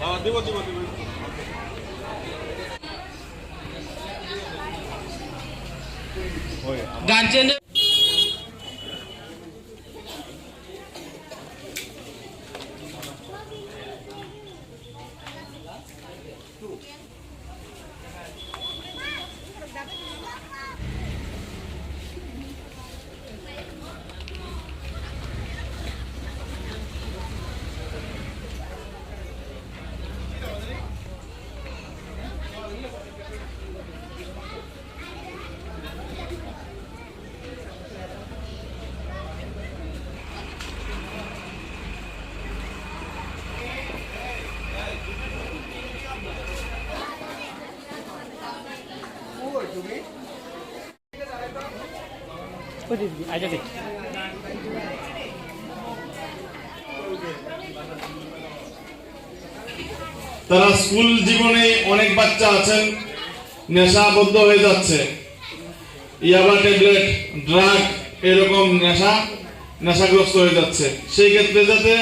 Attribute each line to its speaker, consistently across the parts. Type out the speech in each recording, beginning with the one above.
Speaker 1: হ্যাঁ দিব দিব দিব
Speaker 2: গার্জেনের আইটা দেখ
Speaker 3: তারা স্কুল জীবনে অনেক বাচ্চা আছেন, নেশাবদ্ধ হয়ে যাচ্ছে। ইয়াবা ট্যাবলেট, ড্রাগ, এরকম নেশা, নেশাগ্রস্ত হয়ে যাচ্ছে। সেই ক্ষেত্রে যাতে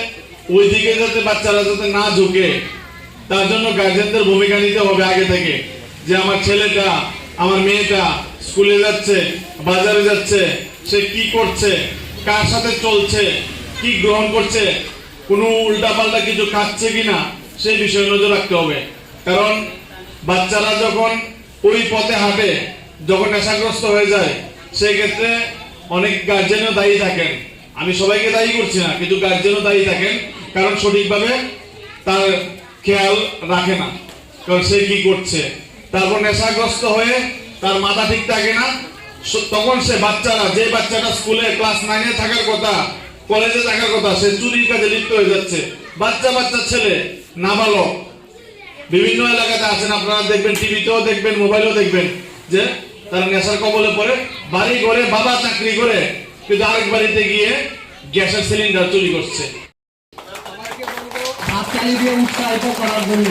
Speaker 3: ওই দিকে যাতে বাচ্চারা যাতে না ঝুঁকে, তার জন্য গার্জেনদের ভূমিকা নিতে হবে আগে থেকে। যে আমার ছেলেটা, আমার মেয়েটা স্কুলে যাচ্ছে, বাজারে যাচ্ছে সে কি করছে, কার সাথে চলছে, কি গ্রহণ করছে, কোনো উল্টাপাল্টা কিছু খাচ্ছে কিনা, সেই বিষয়ে নজর রাখতে হবে। কারণ বাচ্চারা যখন ওই পথে হাঁটে, যখন নেশাগ্রস্ত হয়ে যায়, সেই ক্ষেত্রে অনেক গার্জেনও দায়ী থাকেন। আমি সবাইকে দায়ী করছি না, কিন্তু গার্জেনও দায়ী থাকেন, কারণ সঠিকভাবে তার খেয়াল রাখে না। কারণ সে কি করছে? তারপর নেশাগ্রস্ত হয়ে তার মাথা ঠিক থাকে না তখন সে বাচ্চারা, যে বাচ্চাটা স্কুলে ক্লাস নাইনে থাকার কথা, কলেজে থাকার কথা, সে চুরির কাজে লিপ্ত হয়ে যাচ্ছে। বাচ্চা বাচ্চা ছেলে, নাবালক। বিভিন্ন এলাকাতে আছেন আপনারা, দেখবেন, টিভিতেও দেখবেন, মোবাইলেও দেখবেন, যে তারা নেশার কবলে পড়ে, বাড়ি ঘরে বাবা চাকরি করে, কিন্তু আরেক বাড়িতে গিয়ে গ্যাসের সিলিন্ডার চুরি করছে।
Speaker 4: উৎসাহিত করার জন্য।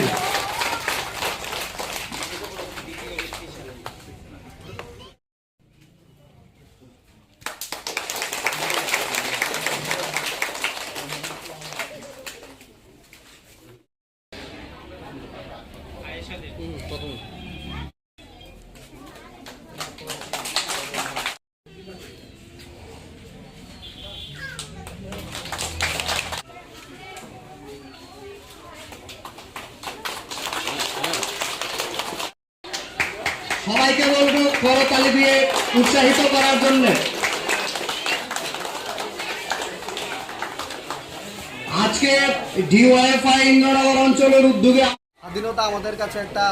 Speaker 4: সবাইকে বলব করতালি দিয়ে উৎসাহিত করার জন্য। আজকে ডিওয়াইফআই ইন্দ্রনগর অঞ্চলের উদ্যোগে
Speaker 5: স্বাধীনতা আমাদের কাছে একটা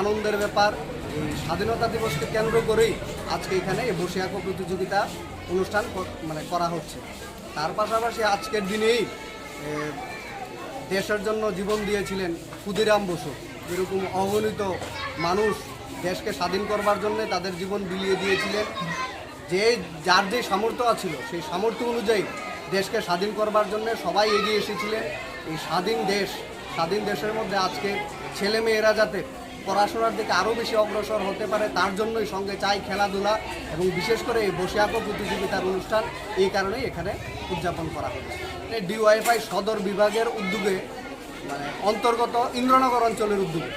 Speaker 5: আনন্দের ব্যাপার। এই স্বাধীনতা দিবসকে কেন্দ্র করেই আজকে এখানে এই বসে আঁকো প্রতিযোগিতা অনুষ্ঠান মানে করা হচ্ছে। তার পাশাপাশি আজকের দিনেই দেশের জন্য জীবন দিয়েছিলেন ক্ষুদিরাম বসু। যেরকম অগণিত মানুষ দেশকে স্বাধীন করবার জন্য তাদের জীবন বিলিয়ে দিয়েছিলেন। যে, যার যে সামর্থ্য আছিল, সেই সামর্থ্য অনুযায়ী দেশকে স্বাধীন করবার জন্য সবাই এগিয়ে এসেছিলেন। এই স্বাধীন দেশ, স্বাধীন দেশের মধ্যে আজকে ছেলে মেয়েরা যাতে পড়াশোনার দিকে আরও বেশি অগ্রসর হতে পারে, তার জন্যই সঙ্গে চাই খেলাধুলা এবং বিশেষ করে এই বসে প্রতিযোগিতার অনুষ্ঠান, এই কারণেই এখানে উদযাপন করা হবে ডিওয়াইফাই সদর বিভাগের উদ্যোগে মানে অন্তর্গত ইন্দ্রনগর অঞ্চলের উদ্যোগে।